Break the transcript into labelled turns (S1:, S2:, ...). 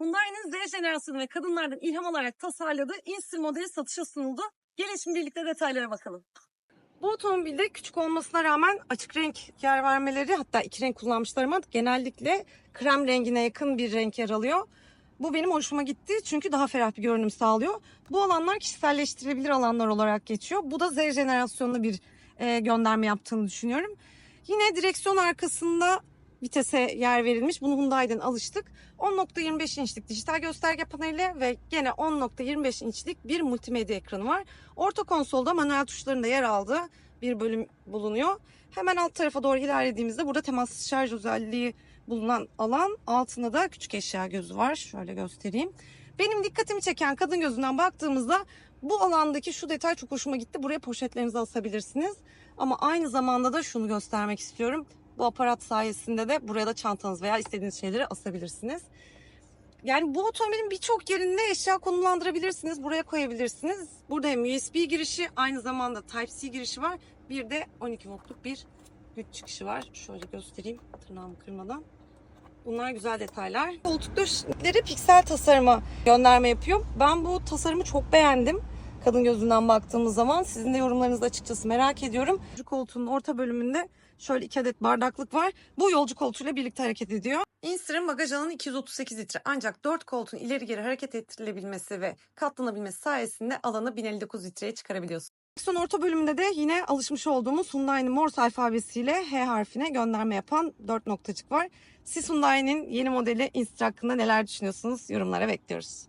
S1: Hyundai'nin Z jenerasyonu ve kadınlardan ilham alarak tasarladığı Instir modeli satışa sunuldu. Gelin şimdi birlikte detaylara bakalım. Bu otomobilde küçük olmasına rağmen açık renk yer vermeleri hatta iki renk kullanmışlar ama genellikle krem rengine yakın bir renk yer alıyor. Bu benim hoşuma gitti çünkü daha ferah bir görünüm sağlıyor. Bu alanlar kişiselleştirilebilir alanlar olarak geçiyor. Bu da Z jenerasyonlu bir e, gönderme yaptığını düşünüyorum. Yine direksiyon arkasında vitese yer verilmiş. Bunu Hyundai'den alıştık. 10.25 inçlik dijital gösterge paneli ve gene 10.25 inçlik bir multimedya ekranı var. Orta konsolda manuel tuşlarında yer aldığı bir bölüm bulunuyor. Hemen alt tarafa doğru ilerlediğimizde burada temassız şarj özelliği bulunan alan altında da küçük eşya gözü var. Şöyle göstereyim. Benim dikkatimi çeken kadın gözünden baktığımızda bu alandaki şu detay çok hoşuma gitti. Buraya poşetlerinizi asabilirsiniz. Ama aynı zamanda da şunu göstermek istiyorum. Bu aparat sayesinde de buraya da çantanız veya istediğiniz şeyleri asabilirsiniz. Yani bu otomobilin birçok yerinde eşya konumlandırabilirsiniz. Buraya koyabilirsiniz. Burada hem USB girişi aynı zamanda Type-C girişi var. Bir de 12 voltluk bir güç çıkışı var. Şöyle göstereyim tırnağımı kırmadan. Bunlar güzel detaylar. Koltuk döşekleri piksel tasarıma gönderme yapıyor. Ben bu tasarımı çok beğendim. Kadın gözünden baktığımız zaman sizin de yorumlarınızı açıkçası merak ediyorum. Yolcu koltuğunun orta bölümünde şöyle iki adet bardaklık var. Bu yolcu koltuğuyla birlikte hareket ediyor. Instir'in bagaj alanı 238 litre ancak 4 koltuğun ileri geri hareket ettirilebilmesi ve katlanabilmesi sayesinde alanı 1059 litreye çıkarabiliyorsunuz. Son orta bölümünde de yine alışmış olduğumuz Hyundai'nin Morse alfabesiyle H harfine gönderme yapan 4 noktacık var. Siz Hyundai'nin yeni modeli Instir hakkında neler düşünüyorsunuz? Yorumlara bekliyoruz.